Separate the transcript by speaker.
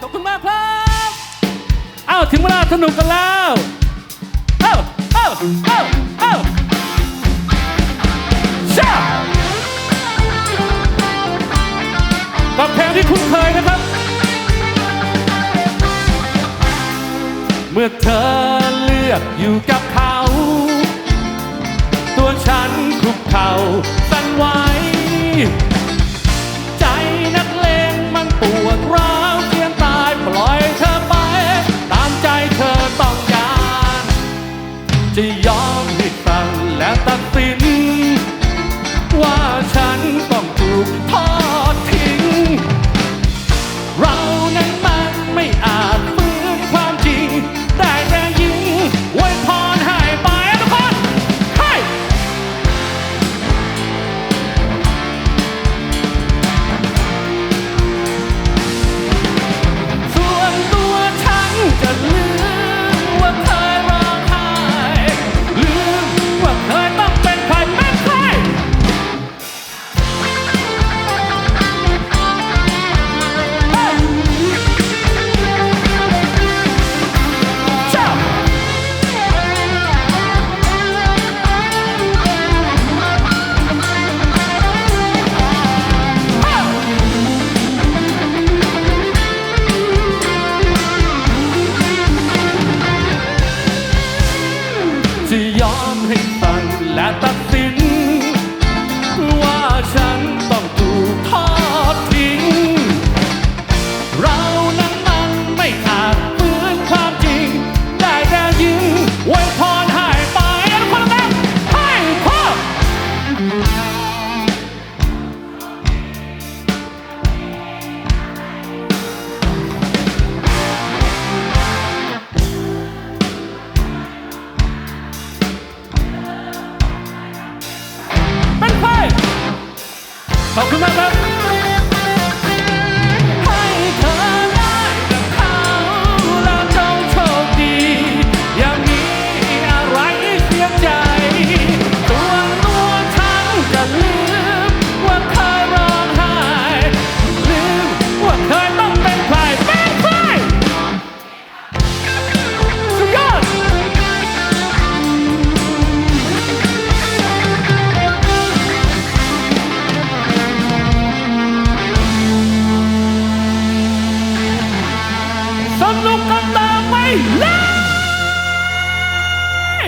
Speaker 1: ขอบคุณมากครับเอ้าถึงเวลาสนุกกันแล้วเอ้าเอ้าเอ้าเอ้าชากับเพลงที่คุ้นเคยนะครับ เมื่อเธอเลือกอยู่กับเขา ตัวฉันคุกเข่า จะยอมให้ฟังและตัดสิน 徳永 นุกกันต่อไปเลย